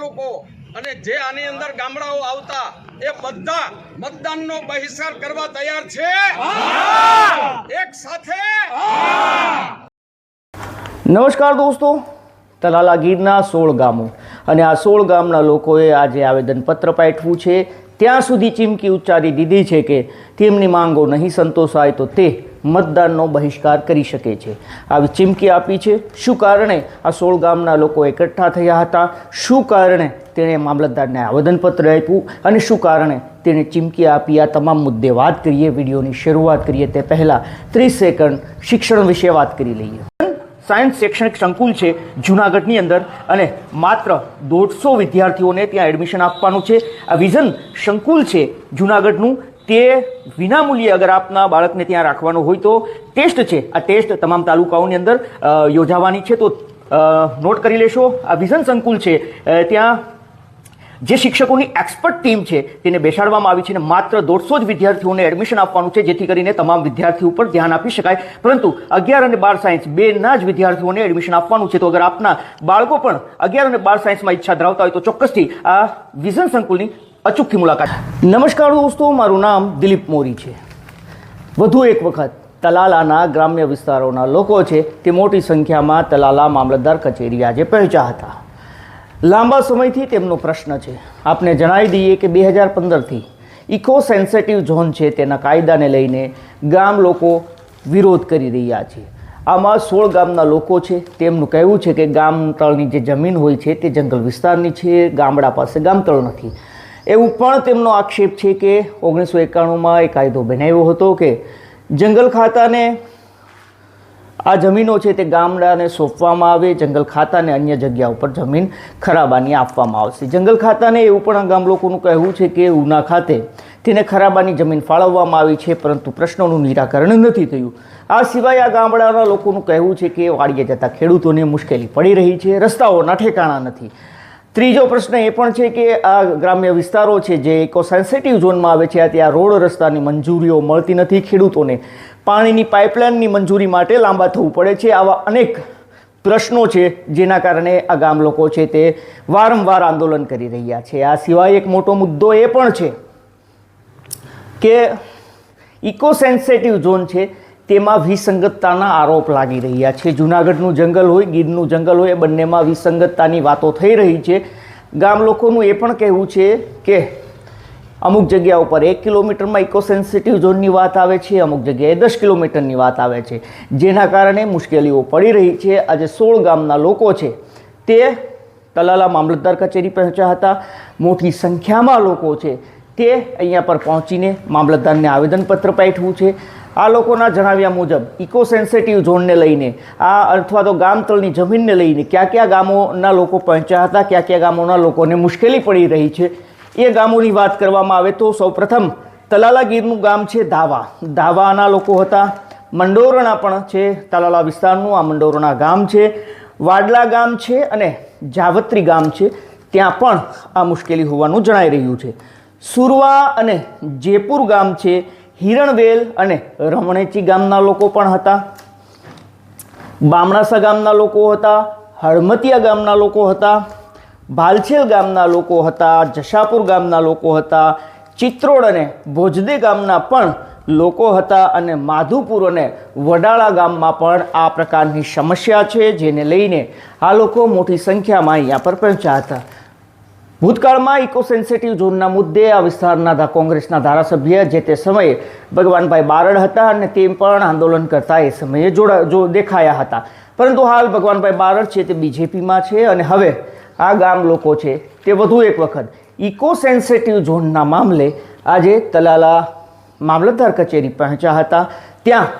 તાલુકો અને જે આની અંદર ગામડાઓ આવતા, એ બધા મતદાનનો બહિષ્કાર કરવા તૈયાર છે? એક સાથે? નમસ્કાર દોસ્તો, તલાલા ગીરના સોળ ગામો. અને આ સોળ ગામના લોકોએ આજે આવેદનપત્ર પાઠવું છે. ત્યાં સુધી ચીમકી ઉચ્ચારી દીધી છે કે તેમની માંગો નહીં સંતોષાય તો તે મતદાનનો બહિષ્કાર કરી શકે છે. આવી ચીમકી આપી છે. શું કારણે આ સોળ ગામના લોકો એકઠા થયા હતા? શું કારણે તેણે મામલતદારને આવેદનપત્ર આપ્યું? અને શું કારણે તેણે ચીમકી આપી? આ તમામ મુદ્દે વાત કરીએ. વિડીયોની શરૂઆત કરીએ તે પહેલાં ત્રીસ સેકન્ડ શિક્ષણ વિશે વાત કરી લઈએ. સાયન્સ શૈક્ષણિક સંકુલ છે જુનાગઢની અંદર અને માત્ર દોઢસો વિદ્યાર્થીઓને ત્યાં એડમિશન આપવાનું છે. આ વિઝન સંકુલ છે જુનાગઢનું. તે વિનામૂલ્યે અગર આપના બાળકને ત્યાં રાખવાનું હોય તો ટેસ્ટ છે. આ ટેસ્ટ તમામ તાલુકાઓની અંદર યોજાવાની છે. તો નોટ કરી લેશો. આ વિઝન સંકુલ છે. ત્યાં જે શિક્ષકોની એક્સપર્ટ ટીમ છે તેને બેસાડવામાં આવી છે અને માત્ર દોઢસો જ વિદ્યાર્થીઓને એડમિશન આપવાનું છે, જેથી કરીને તમામ વિદ્યાર્થીઓ ઉપર ધ્યાન આપી શકાય. પરંતુ અગિયાર અને બાર સાયન્સ બેના જ વિદ્યાર્થીઓને એડમિશન આપવાનું છે. તો અગર આપના બાળકો પણ અગિયાર અને બાર સાયન્સમાં ઈચ્છા ધરાવતા હોય તો ચોક્કસથી આ વિઝન સંકુલની અચૂકથી મુલાકાત. નમસ્કાર દોસ્તો, મારું નામ દિલીપ મોરી છે. વધુ એક વખત તલાલાના ગ્રામ્ય વિસ્તારોના લોકો છે તે મોટી સંખ્યામાં તલાલા મામલતદાર કચેરી આજે પહોંચ્યા હતા. લાંબા સમયથી તેમનો પ્રશ્ન છે. આપને જણાવી દઈએ કે બે હજાર પંદરથી ઇકો સેન્સેટિવ ઝોન છે તેના કાયદાને લઈને ગામ લોકો વિરોધ કરી રહ્યા છે. આમાં સોળ ગામના લોકો છે. તેમનું કહેવું છે કે ગામ તળની જે જમીન હોય છે તે જંગલ વિસ્તારની છે. ગામડા પાસે ગામતળ નથી. એવું પણ તેમનો આક્ષેપ છે કે ઓગણીસો એકાણુંમાં એ કાયદો બનાવ્યો હતો કે જંગલ ખાતાને આ જમીનો છે તે ગામડાને સોંપવામાં આવે, જંગલ ખાતાને અન્ય જગ્યા ઉપર જમીન ખરાબાની આપવામાં આવશે. જંગલ ખાતાને એવું પણ આ ગામ લોકોનું કહેવું છે કે ઉના ખાતે તેને ખરાબાની જમીન ફાળવવામાં આવી છે, પરંતુ પ્રશ્નોનું નિરાકરણ નથી થયું. આ સિવાય આ ગામડાના લોકોનું કહેવું છે કે વાડીએ જતા ખેડૂતોને મુશ્કેલી પડી રહી છે, રસ્તાઓના ઠેકાણા નથી. ત્રીજો પ્રશ્ન એ પણ છે કે આ ગ્રામ્ય વિસ્તારો છે જે ઇકો સેન્સિટિવ ઝોનમાં આવે છે ત્યાં રોડ રસ્તાની મંજૂરીઓ મળતી નથી ખેડૂતોને. પાણીની પાઇપલાઇનની મંજૂરી માટે લાંબા થવું પડે છે. આવા અનેક પ્રશ્નો છે જેના કારણે આ ગામ લોકો છે તે વારંવાર આંદોલન કરી રહ્યા છે. આ સિવાય એક મોટો મુદ્દો એ પણ છે કે ઇકો સેન્સેટિવ ઝોન છે તેમાં વિસંગતતાના આરોપ લાગી રહ્યા છે. જુનાગઢનું જંગલ હોય, ગીરનું જંગલ હોય, એ બંનેમાં વિસંગતતાની વાતો થઈ રહી છે. ગામ લોકોનું એ પણ કહેવું છે કે અમુક જગ્યા ઉપર એક કિલોમીટરમાં ઇકો સેન્સિટિવ ઝોનની વાત આવે છે, અમુક જગ્યાએ દસ કિલોમીટરની વાત આવે છે. જેના કારણે મુશ્કેલીઓ પડી રહી છે. આજે સોળ ગામના લોકો છે. તે તલાલા મામલતદાર કચેરી પહોંચ્યા હતા. મોટી સંખ્યામાં લોકો છે. તે અહીંયા પર પહોંચીને મામલતદારને આવેદનપત્ર પાઠવું છે. આ લોકોના જણાવ્યા મુજબ ઇકો સેન્સિટિવ ઝોનને લઈને, આ અથવા તો ગામતળની જમીનને લઈને કયા કયા ગામોના લોકો પહોંચ્યા હતા, કયા કયા ગામોના લોકોને મુશ્કેલી પડી રહી છે, એ ગામોની વાત કરવામાં આવે તો સૌપ્રથમ તલાલા ગીરનું ગામ છે ધાવા. ધાવાના લોકો હતા, મંડોરણા પણ છે તલાલા વિસ્તારનું, આ મંડોરણા ગામ છે. વાડલા ગામ છે અને જાવત્રી ગામ છે. ત્યાં પણ આ મુશ્કેલી હોવાનું જણાઈ રહ્યું છે. સુરવા અને જેપુર ગામ છે, હિરણવેલ અને રમણેચી ગામના લોકો પણ હતા. બામણાસા ગામના લોકો હતા, હળમતિયા ગામના લોકો હતા, ભાલછેલ ગામના લોકો હતા, જશાપુર ગામના લોકો હતા, ચિત્રોડ અને ભોજદે ગામના પણ લોકો હતા અને માધુપુર અને વડાળા ગામમાં પણ આ પ્રકારની સમસ્યા છે, જેને લઈને આ લોકો મોટી સંખ્યામાં અહીંયા પર પહોંચ્યા હતા. ભૂતકાળમાં ઇકો સેન્સિટિવ ઝોનના મુદ્દે આ વિસ્તારના કોંગ્રેસના ધારાસભ્ય જે તે સમયે ભગવાનભાઈ બારડ હતા અને તે પણ આંદોલન કરતા એ સમયે જોડા જો દેખાયા હતા. પરંતુ હાલ ભગવાનભાઈ બારડ છે તે બીજેપીમાં છે અને હવે આ ગામ લોકો છે તે વધુ એક વખત ઇકો સેન્સિટિવ ઝોનના મામલે આજે તલાલા મામલતદાર કચેરી પહોંચ્યા હતા. ત્યાં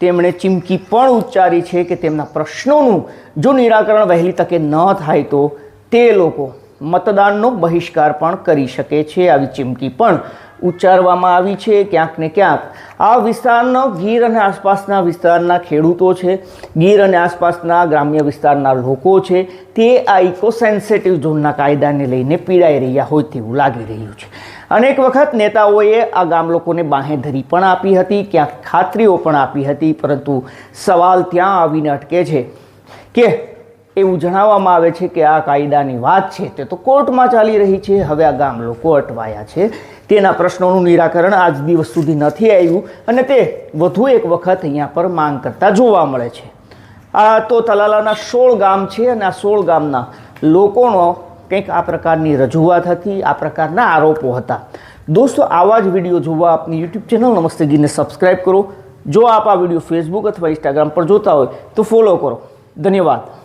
તેમણે ચીમકી પણ ઉચ્ચારી છે કે તેમના પ્રશ્નોનું જો નિરાકરણ વહેલી તકે ન થાય તો તે લોકો મતદાનનો બહિષ્કાર પણ કરી શકે છે. આવી ચીમકી પણ ઉચ્ચારવામાં આવી છે ક્યાંક ને ક્યાંક. આ વિસ્તારનો ગીર અને આસપાસના વિસ્તારના ખેડૂતો છે. ગીર અને આસપાસના ગ્રામ્ય વિસ્તારના લોકો છે. તે આ ઇકો સેન્સેટિવ ઝોનના કાયદાને લઈને પીડાઈ રહ્યા હોય તેવું લાગી રહ્યું છે. અનેક વખત નેતાઓએ આ ગામ લોકોને બાંહેધરી પણ આપી હતી, ક્યાંક ખાતરીઓ પણ આપી હતી, પરંતુ સવાલ ત્યાં આવીને અટકે છે કે એવું જણાવવામાં આવે છે કે આ કાયદાની વાત છે તે તો કોર્ટમાં ચાલી રહી છે. હવે આ ગામ લોકો અટવાયા છે. તેના પ્રશ્નોનું નિરાકરણ આજ દિવસ સુધી નથી આવ્યું અને તે વધુ એક વખત અહીંયા પર માંગ કરતા જોવા મળે છે. આ તો તલાલાના સોળ ગામ છે અને આ સોળ ગામના લોકોનો કંઈક આ પ્રકારની રજૂઆત હતી, આ પ્રકારના આરોપો હતા. દોસ્તો, આવા જ વીડિયો જોવા આપની યુટ્યુબ ચેનલ નમસ્તે ગીને સબસ્ક્રાઈબ કરો. જો આપ આ વીડિયો ફેસબુક અથવા ઇન્સ્ટાગ્રામ પર જોતા હોય તો ફોલો કરો. ધન્યવાદ.